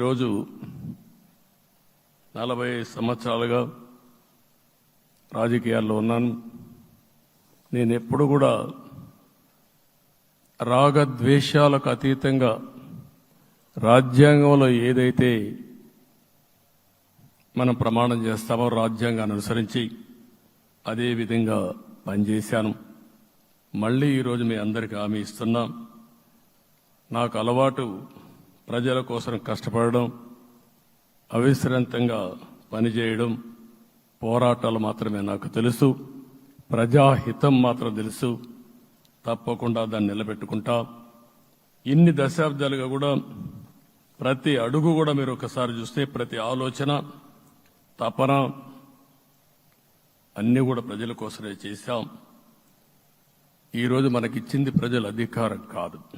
ఈరోజు నలభై సంవత్సరాలుగా రాజకీయాల్లో ఉన్నాను. నేను ఎప్పుడు కూడా రాగద్వేషాలకు అతీతంగా రాజ్యాంగంలో ఏదైతే మనం ప్రమాణం చేస్తామో రాజ్యాంగాన్ని అనుసరించి అదే విధంగా పనిచేశాను. మళ్ళీ ఈరోజు మీ అందరికీ హామీ ఇస్తున్నాం. నాకు అలవాటు ప్రజల కోసం కష్టపడడం అవిశ్రాంతంగా పనిచేయడం పోరాటాలు మాత్రమే నాకు తెలుసు. ప్రజాహితం మాత్రం తెలుసు. తప్పకుండా దాన్ని నిలబెట్టుకుంటా. ఇన్ని దశాబ్దాలుగా కూడా ప్రతి అడుగు కూడా మీరు ఒకసారి చూస్తే ప్రతి ఆలోచన తపన అన్నీ కూడా ప్రజల కోసమే చేశాం. ఈరోజు మనకిచ్చింది ప్రజల అధికారం కాదు.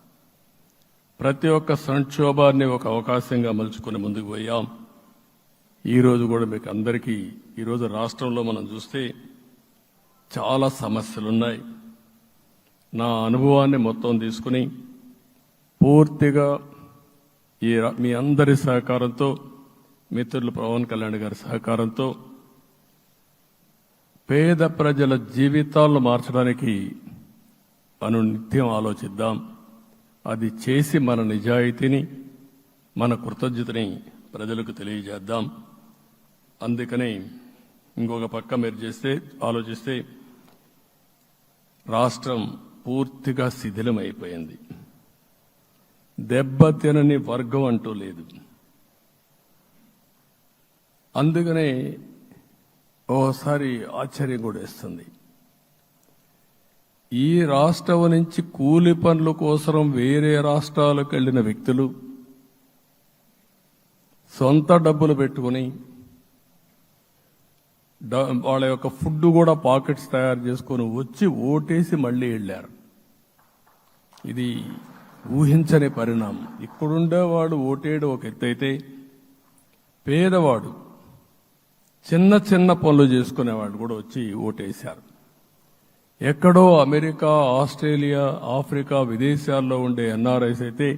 ప్రతి ఒక్క సంక్షోభాన్ని ఒక అవకాశంగా మలుచుకుని ముందుకు పోయాం. ఈరోజు కూడా మీకు అందరికీ ఈరోజు రాష్ట్రంలో మనం చూస్తే చాలా సమస్యలున్నాయి. నా అనుభవాన్ని మొత్తం తీసుకుని పూర్తిగా ఈ మీ అందరి సహకారంతో మిత్రులు పవన్ కళ్యాణ్ గారి సహకారంతో పేద ప్రజల జీవితాలను మార్చడానికి మనం నిత్యం ఆలోచిద్దాం. అది చేసి మన నిజాయితీని మన కృతజ్ఞతని ప్రజలకు తెలియజేద్దాం. అందుకని ఇంకొక పక్క మీరు చేస్తే ఆలోచిస్తే రాష్ట్రం పూర్తిగా శిథిలమైపోయింది. దెబ్బతినని వర్గం అంటూ లేదు. అందుకనే ఓసారి ఆశ్చర్యం కూడా ఇస్తుంది ఈ రాష్ట్రం నుంచి కూలి పనుల కోసం వేరే రాష్ట్రాలకు వెళ్ళిన వ్యక్తులు సొంత డబ్బులు పెట్టుకుని డ- వాళ్ళ యొక్క ఫుడ్ కూడా పాకెట్స్ తయారు చేసుకొని వచ్చి ఓటేసి మళ్ళీ వెళ్ళారు. ఇది ఊహించని పరిణామం. ఇక్కడుండేవాడు ఓటేడు ఒక ఎత్తైతే పేదవాడు చిన్న చిన్న పనులు చేసుకునేవాడు కూడా వచ్చి ఓటేశారు. ఎక్కడో అమెరికా ఆస్ట్రేలియా ఆఫ్రికా విదేశాల్లో ఉండే ఎన్ఆర్ఐస్ అయితే